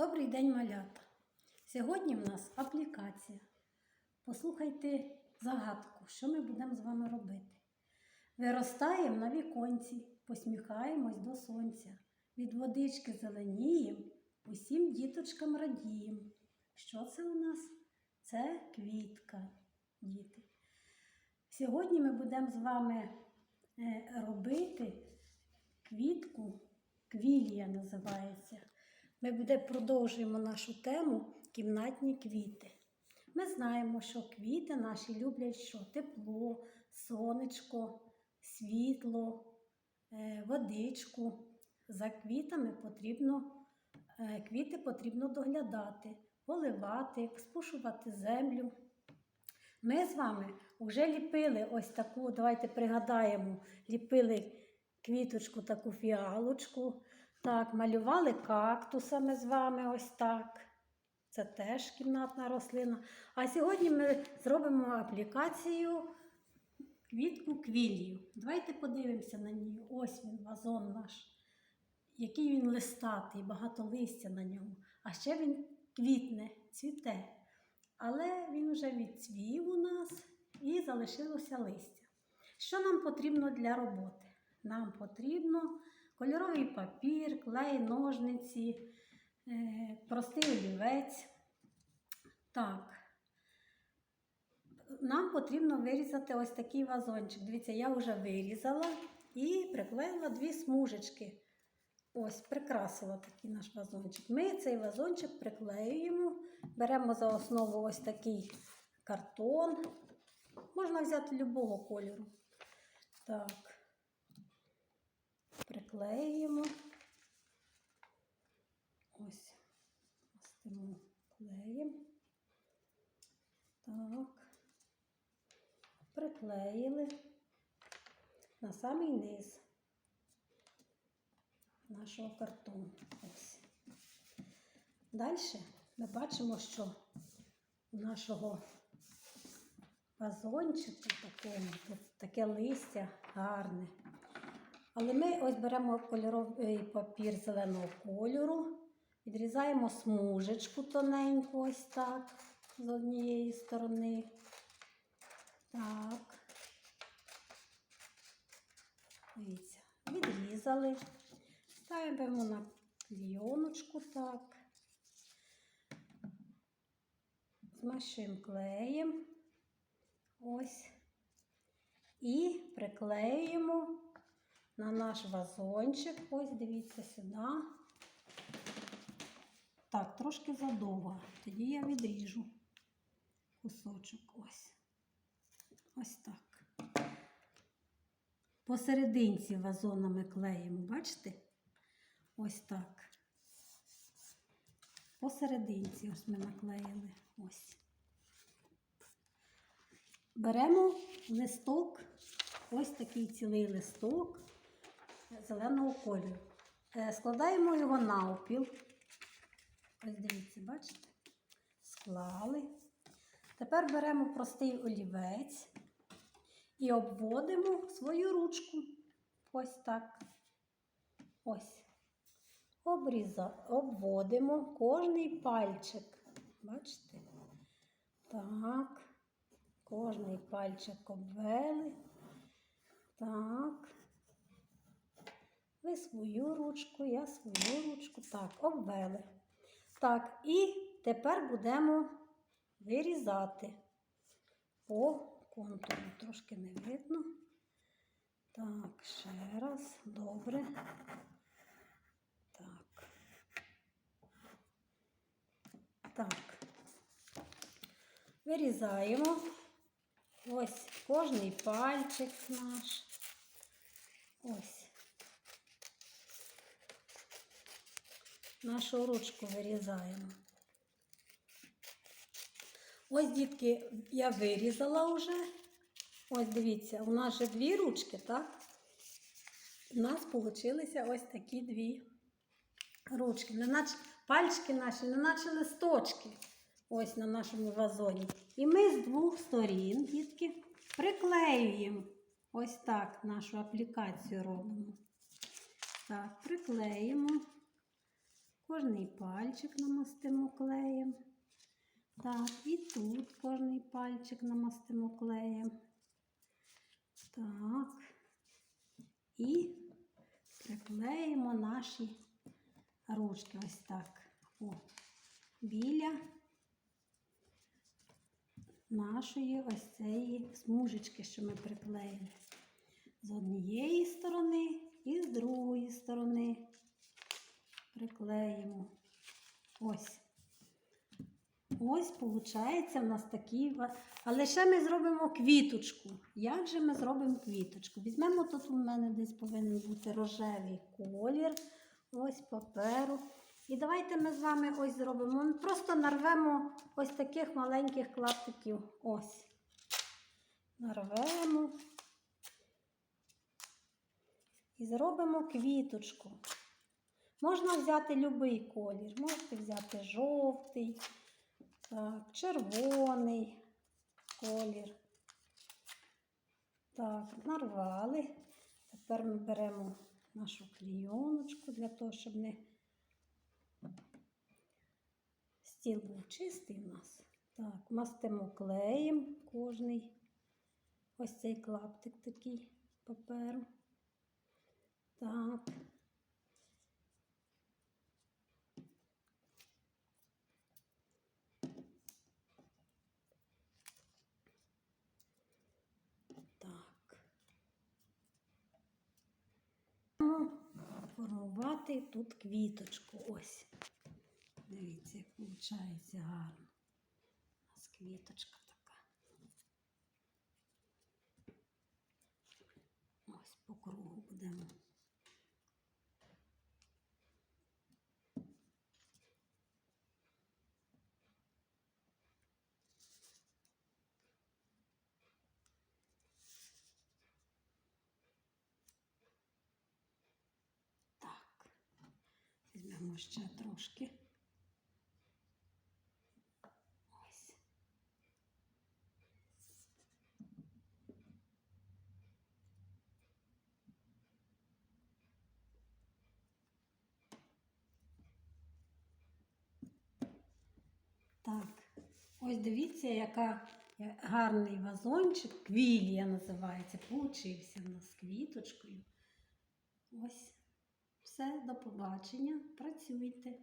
Добрий день, малята! Сьогодні в нас аплікація. Послухайте загадку, що ми будемо з вами робити. Виростаємо на віконці, посміхаємось до сонця. Від водички зеленієм, усім діточкам радієм. Що це у нас? Це квітка, діти. Сьогодні ми будемо з вами е, робити квітку, квілія називається. Ми буде продовжуємо нашу тему кімнатні квіти. Ми знаємо, що квіти наші люблять що? Тепло, сонечко, світло, е, водичку. За квітами потрібно, е, квіти потрібно доглядати, поливати, спушувати землю. Ми з вами вже ліпили ось таку, давайте пригадаємо, ліпили квіточку, таку фіалочку. Так, малювали кактусами з вами ось так. Це теж кімнатна рослина. А сьогодні ми зробимо аплікацію квітку квілію. Давайте подивимося на ній. Ось він, вазон наш. Який він листатий, багато листя на ньому. А ще він квітне, цвіте. Але він вже відцвів у нас і залишилося листя. Що нам потрібно для роботи? Нам потрібно кольоровий папір, клей, ножниці, е, простий олівець. Так. Нам потрібно вирізати ось такий вазончик. Дивіться, я вже вирізала і приклеїла дві смужечки. Ось, прикрасила такий наш вазончик. Ми цей вазончик приклеюємо, беремо за основу ось такий картон. Можна взяти любого кольору. Так приклеюємо. Ось, мастимо клеєм. Так, приклеїли на самий низ нашого картону. Ось. Далі ми бачимо, що у нашого вазончика такого, таке листя гарне. Але ми ось беремо кольоровий папір зеленого кольору, відрізаємо смужечку тоненьку, ось так, з однієї сторони. Так. Дивіться, відрізали. Ставимо на клійоночку так. Змащуємо клеєм. Ось. І приклеюємо на наш вазончик. Ось дивіться сюди. Так, трошки задовго. Тоді я відріжу кусочок. Ось. Ось так. Посерединці вазона ми клеїмо, бачите? Ось так. Посерединці ось ми наклеїли. Ось. Беремо листок, ось такий цілий листок зеленого кольору. Е, Складаємо його навпіл. Ось дивіться, бачите? Склали. Тепер беремо простий олівець і обводимо свою ручку. Ось так. Ось. Обріза, обводимо кожний пальчик. Бачите? Так. Кожний пальчик обвели. Так. Ви свою ручку, я свою ручку. Так, обвели. Так, і тепер будемо вирізати по контуру. Трошки не видно. Так, ще раз. Добре. Так. Так. Вирізаємо. Ось кожний пальчик наш. Ось. Нашу ручку вирізаємо. Ось, дітки, я вирізала вже. Ось дивіться, у нас же дві ручки, так? У нас вийшли ось такі дві ручки. Не наче, пальчики наші, не наче листочки. Ось на нашому вазоні. І ми з двох сторін, дітки, приклеюємо ось так нашу аплікацію робимо. Так, приклеїмо Кожний пальчик намастимо клеєм. Так, і тут кожний пальчик намастимо клеєм. Так. І приклеїмо наші ручки ось так. О, біля нашої ось цієї смужечки, що ми приклеїли. З однієї сторони і з другої сторони приклеїмо. Ось. Ось, виходить, в нас такі. ва- Але ще ми зробимо квіточку. Як же ми зробимо квіточку? Візьмемо тут у мене десь повинен бути рожевий колір. Ось паперу. І давайте ми з вами ось зробимо. Ми просто нарвемо ось таких маленьких клаптиків. Ось. Нарвемо. І зробимо квіточку. Можна взяти будь-який колір. Можете взяти жовтий, так, червоний колір. Так, нарвали. Тепер ми беремо нашу клійоночку для того, щоб не стіл був чистий у нас. Так, мастимо клеєм кожний ось цей клаптик такий паперу. Так. Формувати тут квіточку. Ось. Дивіться, як виходить гарно. У нас квіточка така. Ось по кругу будемо. Так. Візьмемо ще трошки. Ось. Так, ось дивіться, яка гарний вазончик, квілія називається, получився в нас квіточкою. Ось. Все, до побачення. Працюйте.